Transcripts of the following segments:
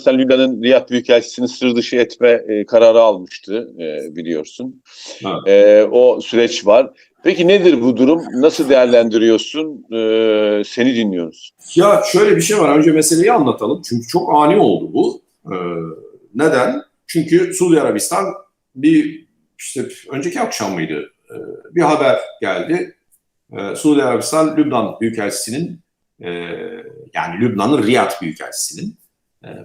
Arabistan Lübnan'ın Riyad Büyükelçisi'ni sır dışı etme e, kararı almıştı e, biliyorsun. Evet. E, o süreç var. Peki nedir bu durum? Nasıl değerlendiriyorsun? E, seni dinliyoruz. Ya şöyle bir şey var. Önce meseleyi anlatalım. Çünkü çok ani oldu bu. Ee, neden? Çünkü Suudi Arabistan bir işte önceki akşam mıydı? Ee, bir haber geldi. Ee, Suudi Arabistan Lübnan Büyükelçisi'nin e, yani Lübnan'ın Riyad Büyükelçisi'nin e,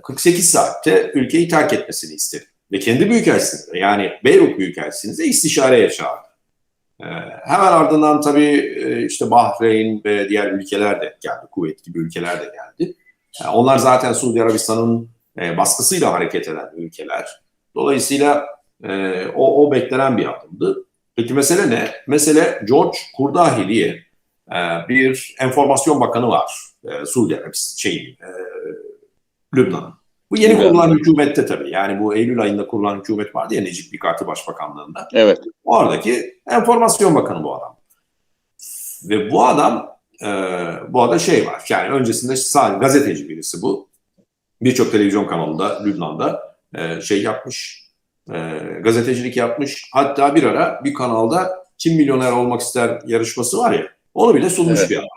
48 saatte ülkeyi terk etmesini istedi. Ve kendi Büyükelçisini de, yani Beyrut Büyükelçisini de istişareye çağırdı. Ee, hemen ardından tabii e, işte Bahreyn ve diğer ülkeler de geldi. Kuveyt gibi ülkeler de geldi. Yani onlar zaten Suudi Arabistan'ın e, baskısıyla hareket eden ülkeler. Dolayısıyla e, o, o beklenen bir adımdı. Peki mesele ne? Mesele George Kurdahi diye e, bir enformasyon bakanı var. E, Suudi Arabistan, şeyin, Lübnan'ın. Bu yeni Lübnan. kurulan hükümette tabii. Yani bu Eylül ayında kurulan hükümet vardı ya Necip Mikati Başbakanlığında. Evet. Oradaki enformasyon bakanı bu adam. Ve bu adam e, bu arada şey var. Yani öncesinde sadece gazeteci birisi bu. Birçok televizyon kanalında Lübnan'da e, şey yapmış. e, gazetecilik yapmış. Hatta bir ara bir kanalda kim milyoner olmak ister yarışması var ya. Onu bile sunmuş Evet. bir adam.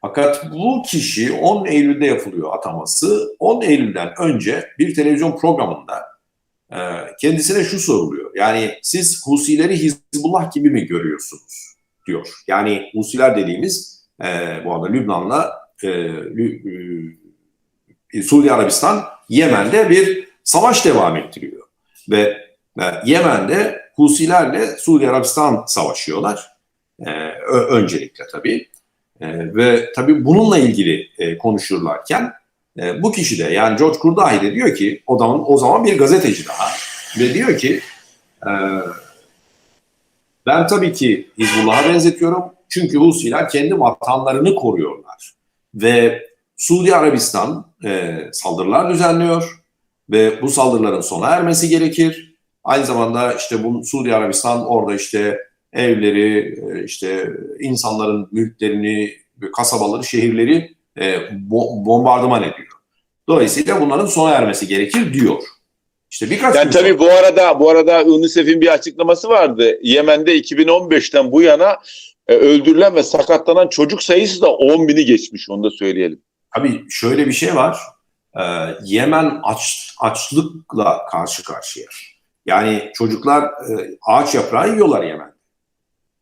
Fakat bu kişi 10 Eylül'de yapılıyor ataması. 10 Eylül'den önce bir televizyon programında e, kendisine şu soruluyor. Yani siz Husileri Hizbullah gibi mi görüyorsunuz? diyor. Yani Husiler dediğimiz e, bu arada Lübnan'la e, Lü- e, Suudi Arabistan Yemen'de bir savaş devam ettiriyor. Ve e, Yemen'de Husilerle Suudi Arabistan savaşıyorlar. E, öncelikle tabii. E, ve tabii bununla ilgili e, konuşurlarken e, bu kişi de yani George Kurdahi de diyor ki o zaman, o zaman bir gazeteci daha ve diyor ki e, ben tabii ki Hizbullah'a benzetiyorum çünkü Husiler kendi vatanlarını koruyorlar ve Suudi Arabistan e, saldırılar düzenliyor ve bu saldırıların sona ermesi gerekir. Aynı zamanda işte bu Suudi Arabistan orada işte evleri, e, işte insanların mülklerini, kasabaları, şehirleri e, bo- bombardıman ediyor. Dolayısıyla bunların sona ermesi gerekir diyor. İşte birkaç Yani tabii sonra- bu arada bu arada UNICEF'in bir açıklaması vardı. Yemen'de 2015'ten bu yana e, öldürülen ve sakatlanan çocuk sayısı da 10 bini geçmiş onu da söyleyelim. Tabii şöyle bir şey var. Ee, Yemen aç, açlıkla karşı karşıya. Yani çocuklar e, ağaç yaprağı yiyorlar Yemen'de.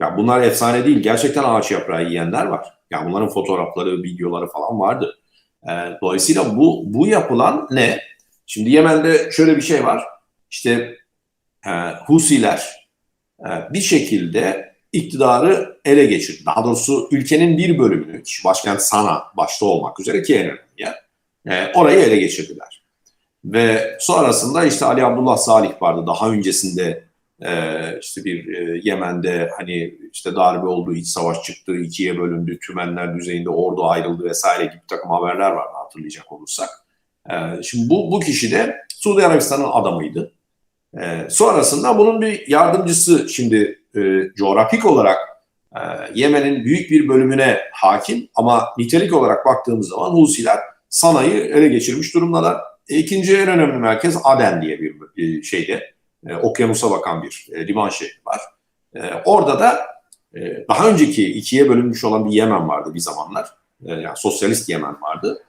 Ya bunlar efsane değil. Gerçekten ağaç yaprağı yiyenler var. Ya bunların fotoğrafları, videoları falan vardı. Ee, dolayısıyla bu bu yapılan ne? Şimdi Yemen'de şöyle bir şey var. İşte e, Husiler e, bir şekilde iktidarı ele geçirdi. Daha doğrusu ülkenin bir bölümünü, başkent Sana başta olmak üzere ki en önemli e, orayı ele geçirdiler. Ve sonrasında işte Ali Abdullah Salih vardı. Daha öncesinde e, işte bir e, Yemen'de hani işte darbe oldu, iç savaş çıktı, ikiye bölündü, tümenler düzeyinde ordu ayrıldı vesaire gibi takım haberler vardı hatırlayacak olursak. E, şimdi bu, bu kişi de Suudi Arabistan'ın adamıydı. E, sonrasında bunun bir yardımcısı şimdi e, coğrafik olarak e, Yemen'in büyük bir bölümüne hakim ama nitelik olarak baktığımız zaman Husiler Sana'yı ele geçirmiş durumdalar. E, ikinci en önemli merkez Aden diye bir, bir şeyde e, okyanusa bakan bir e, liman şehri var. E, orada da e, daha önceki ikiye bölünmüş olan bir Yemen vardı bir zamanlar. E, yani sosyalist Yemen vardı.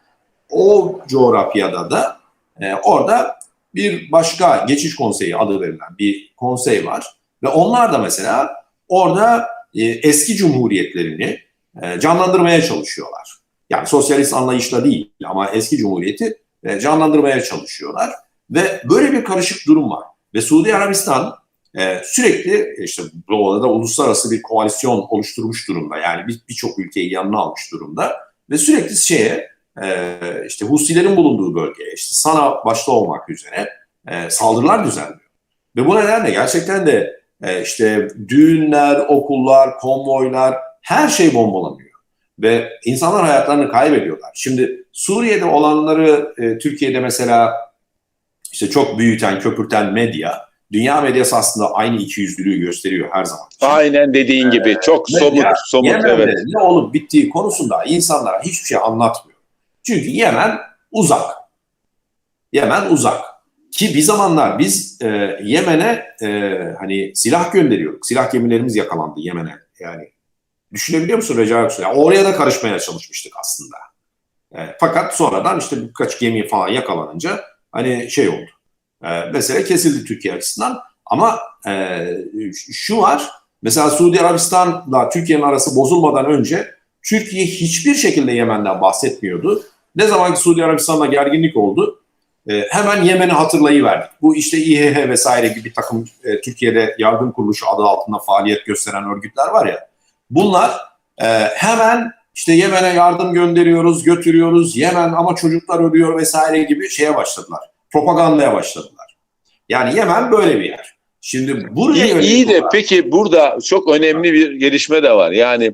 O coğrafyada da e, orada bir başka geçiş konseyi adı verilen bir konsey var. Ve onlar da mesela orada e, eski cumhuriyetlerini e, canlandırmaya çalışıyorlar. Yani sosyalist anlayışla değil ama eski cumhuriyeti e, canlandırmaya çalışıyorlar. Ve böyle bir karışık durum var. Ve Suudi Arabistan e, sürekli işte bu arada uluslararası bir koalisyon oluşturmuş durumda. Yani bir- birçok ülkeyi yanına almış durumda. Ve sürekli şeye e, işte Husilerin bulunduğu bölgeye işte Sana başta olmak üzere e, saldırılar düzenliyor. Ve bu nedenle gerçekten de e, işte düğünler, okullar, konvoylar her şey bombalanıyor. Ve insanlar hayatlarını kaybediyorlar. Şimdi Suriye'de olanları e, Türkiye'de mesela işte çok büyüten, köpürten medya, dünya medyası aslında aynı ikiyüzlülüğü gösteriyor her zaman. Aynen dediğin gibi çok medya, somut somut Yemen'de evet. ne olup bittiği konusunda insanlara hiçbir şey anlatmıyor. Çünkü Yemen uzak. Yemen uzak. Ki bir zamanlar biz e, Yemen'e e, hani silah gönderiyorduk. Silah gemilerimiz yakalandı Yemen'e. Yani düşünebiliyor musun Recep Aksu? Yani oraya da karışmaya çalışmıştık aslında. E, fakat sonradan işte birkaç gemi falan yakalanınca hani şey oldu. E, mesele kesildi Türkiye açısından. Ama e, şu var. Mesela Suudi Arabistan'la Türkiye'nin arası bozulmadan önce Türkiye hiçbir şekilde Yemen'den bahsetmiyordu. Ne zaman ki Suudi Arabistan'la gerginlik oldu e, hemen Yemen'i hatırlayıverdik. Bu işte İHH vesaire gibi takım e, Türkiye'de yardım kuruluşu adı altında faaliyet gösteren örgütler var ya. Bunlar e, hemen işte Yemen'e yardım gönderiyoruz, götürüyoruz. Yemen ama çocuklar ölüyor vesaire gibi şeye başladılar. Propagandaya başladılar. Yani Yemen böyle bir yer. Şimdi buraya İyi, iyi de olarak- peki burada çok önemli bir gelişme de var. Yani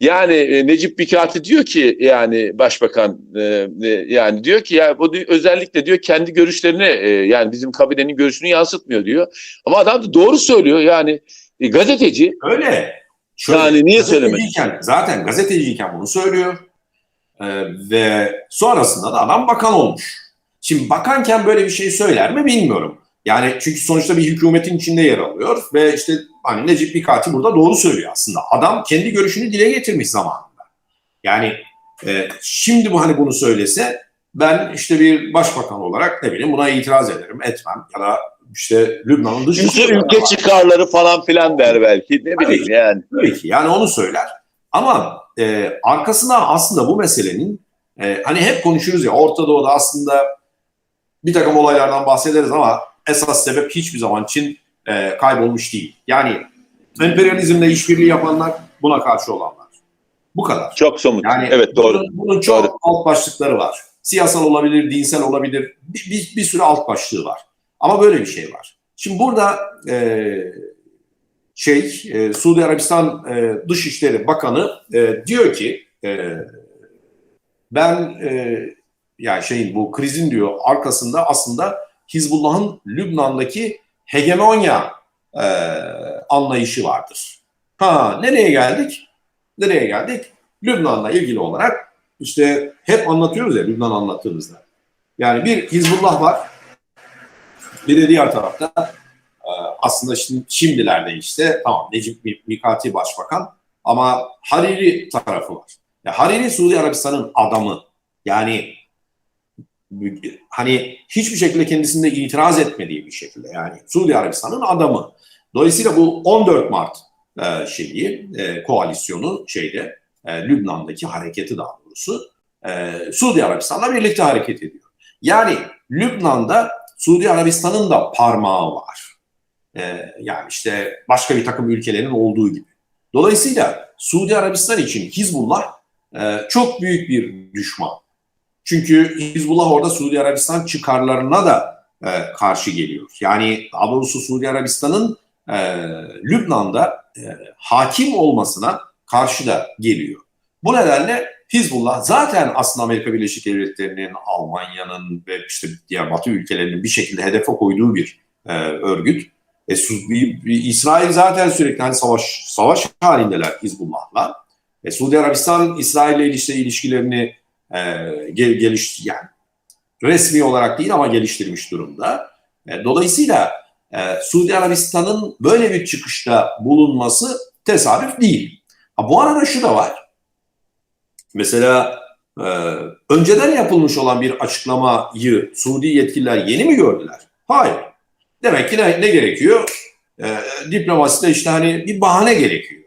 yani e, Necip Bikati diyor ki yani başbakan e, e, yani diyor ki ya bu di- özellikle diyor kendi görüşlerini e, yani bizim kabinenin görüşünü yansıtmıyor diyor. Ama adam da doğru söylüyor yani e, gazeteci Öyle. Yani niye gazeteciyken- Zaten gazeteciyken bunu söylüyor. Ee, ve sonrasında da adam bakan olmuş. Şimdi bakanken böyle bir şey söyler mi bilmiyorum. Yani çünkü sonuçta bir hükümetin içinde yer alıyor ve işte hani Necip Bikati burada doğru söylüyor aslında. Adam kendi görüşünü dile getirmiş zamanında. Yani e, şimdi bu hani bunu söylese ben işte bir başbakan olarak ne bileyim buna itiraz ederim, etmem ya da işte Lübnan'ın ülke, dışında ülke çıkarları falan filan der belki ne bileyim yani. Tabii ki yani onu söyler. Ama e, arkasında aslında bu meselenin e, hani hep konuşuruz ya Orta Doğu'da aslında bir takım olaylardan bahsederiz ama esas sebep hiçbir zaman için e, kaybolmuş değil. Yani emperyalizmle işbirliği yapanlar buna karşı olanlar. Bu kadar. Çok somut. Yani evet doğru. Bunun, bunun çok Doğru. alt başlıkları var. Siyasal olabilir, dinsel olabilir. Bir, bir, bir sürü alt başlığı var. Ama böyle bir şey var. Şimdi burada e, şey e, Suudi Arabistan e, Dışişleri Bakanı e, diyor ki e, ben e, yani şeyin bu krizin diyor arkasında aslında Hizbullah'ın Lübnan'daki hegemonya e, anlayışı vardır. Ha nereye geldik? Nereye geldik? Lübnan'la ilgili olarak işte hep anlatıyoruz ya Lübnan anlattığımızda. Yani bir Hizbullah var. Bir de diğer tarafta e, aslında şimdi, şimdilerde işte tamam Necip Mikati Başbakan ama Hariri tarafı var. Ya Hariri Suudi Arabistan'ın adamı. Yani hani hiçbir şekilde kendisinde itiraz etmediği bir şekilde yani Suudi Arabistan'ın adamı. Dolayısıyla bu 14 Mart e, şeyi e, koalisyonu şeyde e, Lübnan'daki hareketi daha doğrusu e, Suudi Arabistan'la birlikte hareket ediyor. Yani Lübnan'da Suudi Arabistan'ın da parmağı var. E, yani işte başka bir takım ülkelerin olduğu gibi. Dolayısıyla Suudi Arabistan için Hizbullah e, çok büyük bir düşman. Çünkü Hizbullah orada Suudi Arabistan çıkarlarına da e, karşı geliyor. Yani daha doğrusu Suudi Arabistan'ın e, Lübnan'da e, hakim olmasına karşı da geliyor. Bu nedenle Hizbullah zaten aslında Amerika Birleşik Devletleri'nin, Almanya'nın ve işte diğer Batı ülkelerinin bir şekilde hedefe koyduğu bir e, örgüt. E, İsrail zaten sürekli hani savaş savaş halindeler Hizbullah'la. E, Suudi Arabistan İsrail'le işte ilişkilerini e, gel, geliş yani resmi olarak değil ama geliştirmiş durumda. E, dolayısıyla e, Suudi Arabistan'ın böyle bir çıkışta bulunması tesadüf değil. Ha, bu arada şu da var. Mesela e, önceden yapılmış olan bir açıklamayı Suudi yetkililer yeni mi gördüler? Hayır. Demek ki ne, ne gerekiyor? E, diplomaside işte hani bir bahane gerekiyor.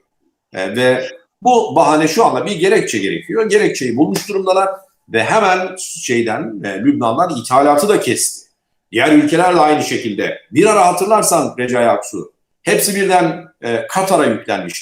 E, ve bu bahane şu anda bir gerekçe gerekiyor. Gerekçeyi bulmuş durumdalar ve hemen şeyden e, Lübnan'dan ithalatı da kesti. Diğer ülkeler de aynı şekilde. Bir ara hatırlarsan Recai Aksu hepsi birden e, Katar'a yüklenmişler.